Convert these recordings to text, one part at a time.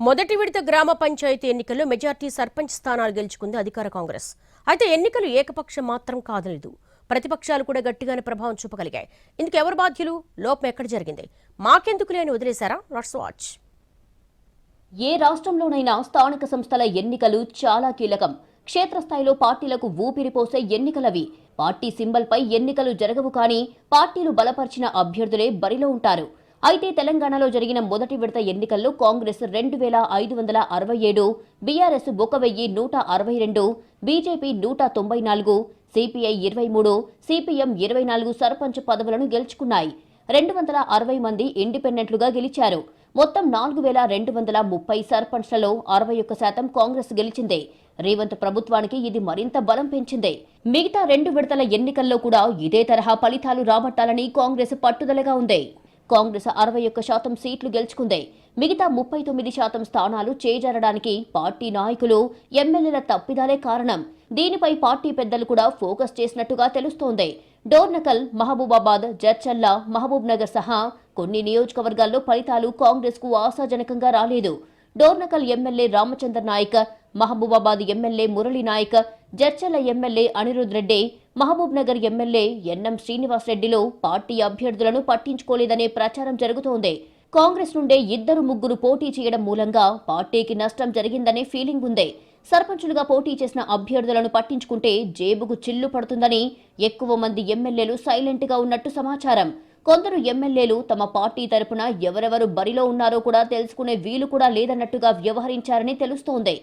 మొదటి విడత గ్రామ పంచాయతీ ఎన్నికల్లో మెజార్టీ సర్పంచ్ స్థానాలు గెలుచుకుంది అధికార కాంగ్రెస్. అయితే ఎన్నికలు ఏకపక్షం మాత్రం కాదలేదు. ప్రతిపక్షాలు కూడా గట్టిగానే ప్రభావం చూపగలిగాయి. ఇందుకు ఎవరు బాధ్యులు? లోపం ఎక్కడ జరిగింది? మాకెందుకు లేని వదిలేశారా? నట్స్ వాచ్ ఏ రాష్ట్రంలోనైనా స్థానిక సంస్థల ఎన్నికలు చాలా కీలకం. క్షేత్రస్థాయిలో పార్టీలకు ఊపిరిపోసే ఎన్నికలవి. పార్టీ సింబల్పై ఎన్నికలు జరగవు కానీ పార్టీలు బలపరిచిన అభ్యర్థులే బరిలో ఉంటారు. అయితే తెలంగాణలో జరిగిన మొదటి విడత ఎన్నికల్లో కాంగ్రెస్ రెండు వేల ఐదు వందల అరవై ఏడు బీఆర్ఎస్ ఒక వెయ్యి నూట అరవై రెండు బీజేపీ నూట తొంభై నాలుగు సిపిఐ ఇరవై మూడు సిపిఎం ఇరవై నాలుగు సర్పంచ్ పదవులను గెలుచుకున్నాయి. రెండు వందల అరవై మంది ఇండిపెండెంట్లుగా గెలిచారు. మొత్తం నాలుగు వేల రెండు వందల ముప్పై సర్పంచ్లలో అరవై ఒక్క శాతం కాంగ్రెస్ గెలిచింది. రేవంత్ ప్రభుత్వానికి ఇది మరింత బలం పెంచింది. మిగతా రెండు విడతల ఎన్నికల్లో కూడా ఇదే తరహా ఫలితాలు రాబట్టాలని కాంగ్రెస్ పట్టుదలగా ఉంది. కాంగ్రెస్ అరవై ఒక్క శాతం సీట్లు గెలుచుకుంది. మిగతా ముప్పై తొమ్మిది శాతం స్థానాలు చేజారడానికి పార్టీ నాయకులు ఎమ్మెల్యేల తప్పిదాలే కారణం. దీనిపై పార్టీ పెద్దలు కూడా ఫోకస్ చేసినట్టుగా తెలుస్తోంది. డోర్నకల్ మహబూబాబాద్ జర్చల్లా మహబూబ్ నగర్ సహా కొన్ని నియోజకవర్గాల్లో ఫలితాలు కాంగ్రెస్కు ఆశాజనకంగా రాలేదు. Dornakal MLA Ramachandra Naik Mahabubabad MLA Murali Naik Jadcherla MLA Anirudh Reddy Mahabubnagar MLA NM Srinivas రెడ్డిలో party అభ్యర్థులను పట్టించుకోలేదనే ప్రచారం జరుగుతోంది. కాంగ్రెస్ నుండే ఇద్దరు ముగ్గురు పోటీ చేయడం మూలంగా పార్టీకి నష్టం జరిగిందనే ఫీలింగ్ ఉంది. సర్పంచులుగా పోటీ చేసిన అభ్యర్థులను పట్టించుకుంటే జేబుకు చిల్లు పడుతుందని ఎక్కువ మంది ఎమ్మెల్యేలు సైలెంట్గా ఉన్నట్టు సమాచారం. కొందరు ఎమ్మెల్యేలు తమ పార్టీ తరపున ఎవరెవరు బరిలో ఉన్నారో కూడా తెలుసుకునే వీలు కూడా లేదన్నట్టుగా వ్యవహరించారని తెలుస్తోంది.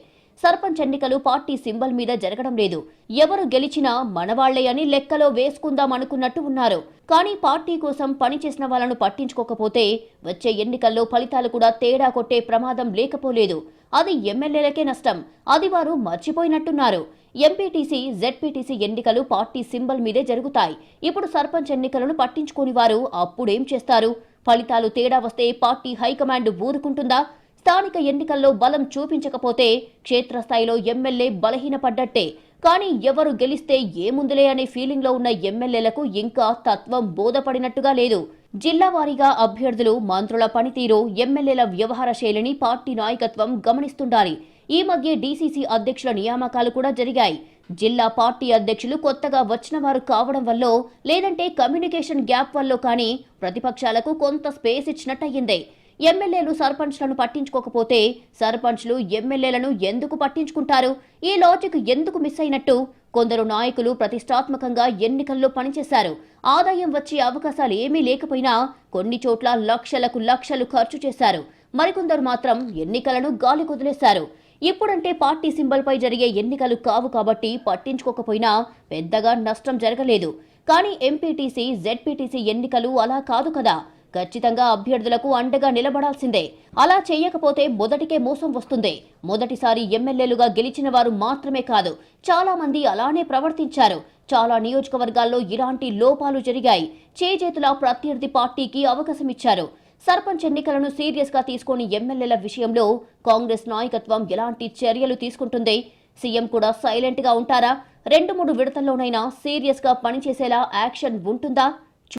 సర్పంచ్ ఎన్నికలు పార్టీ సింబల్ మీద జరగడం లేదు. ఎవరు గెలిచినా మనవాళ్ళే అని లెక్కలో వేసుకుందాం అనుకున్నట్టు ఉన్నారు. కానీ పార్టీ కోసం పనిచేసిన వాళ్ళను పట్టించుకోకపోతే వచ్చే ఎన్నికల్లో ఫలితాలు కూడా తేడా కొట్టే ప్రమాదం లేకపోలేదు. అది ఎమ్మెల్యేలకే నష్టం. అది వారు మర్చిపోయినట్టున్నారు. ఎంపీటీసీ జెడ్పీటీసీ ఎన్నికలు పార్టీ సింబల్ మీదే జరుగుతాయి. ఇప్పుడు సర్పంచ్ ఎన్నికలను పట్టించుకోని వారు అప్పుడేం చేస్తారు? ఫలితాలు తేడా వస్తే పార్టీ హైకమాండ్ ఊరుకుంటుందా? స్థానిక ఎన్నికల్లో బలం చూపించకపోతే క్షేత్రస్థాయిలో ఎమ్మెల్యే బలహీనపడ్డట్టే. కానీ ఎవరు గెలిస్తే ఏముందులే అనే ఫీలింగ్లో ఉన్న ఎమ్మెల్యేలకు ఇంకా తత్వం బోధపడినట్టుగా లేదు. జిల్లా వారీగా అభ్యర్థులు మంత్రుల పనితీరు ఎమ్మెల్యేల వ్యవహార శైలిని పార్టీ నాయకత్వం గమనిస్తుండాలి. ఈ మధ్య డీసీసీ అధ్యక్షుల నియామకాలు కూడా జరిగాయి. జిల్లా పార్టీ అధ్యక్షులు కొత్తగా వచ్చిన వారు కావడం వల్ల లేదంటే కమ్యూనికేషన్ గ్యాప్ వల్ల కానీ ప్రతిపక్షాలకు కొంత స్పేస్ ఇచ్చినట్టయింది. ఎమ్మెల్యేలు సర్పంచ్లను పట్టించుకోకపోతే సర్పంచ్లు ఎమ్మెల్యేలను ఎందుకు పట్టించుకుంటారు? ఈ లాజిక్ ఎందుకు మిస్ అయినట్టు? కొందరు నాయకులు ప్రతిష్టాత్మకంగా ఎన్నికల్లో పనిచేశారు. ఆదాయం వచ్చే అవకాశాలు ఏమీ లేకపోయినా కొన్ని చోట్ల లక్షలకు లక్షలు ఖర్చు చేశారు. మరికొందరు మాత్రం ఎన్నికలను గాలి కుదిలేశారు. ఇప్పుడంటే పార్టీ సింబల్పై జరిగే ఎన్నికలు కావు కాబట్టి పట్టించుకోకపోయినా పెద్దగా నష్టం జరగలేదు. కానీ ఎంపీటీసీ జెడ్పీటీసీ ఎన్నికలు అలా కాదు కదా. ఖచ్చితంగా అభ్యర్థులకు అండగా నిలబడాల్సిందే. అలా చేయకపోతే మొదటికే మోసం వస్తుంది. మొదటిసారి ఎమ్మెల్యేలుగా గెలిచిన వారు మాత్రమే కాదు చాలా మంది అలానే ప్రవర్తించారు. చాలా నియోజకవర్గాల్లో ఇలాంటి లోపాలు జరిగాయి. చేజేతుల ప్రత్యర్థి పార్టీకి అవకాశం ఇచ్చారు. సర్పంచ్ ఎన్నికలను సీరియస్గా తీసుకుని ఎమ్మెల్యేల విషయంలో కాంగ్రెస్ నాయకత్వం ఎలాంటి చర్యలు తీసుకుంటుంది? సీఎం కూడా సైలెంట్గా ఉంటారా? రెండు మూడు విడతల్లోనైనా సీరియస్గా పనిచేసేలా యాక్షన్ ఉంటుందా?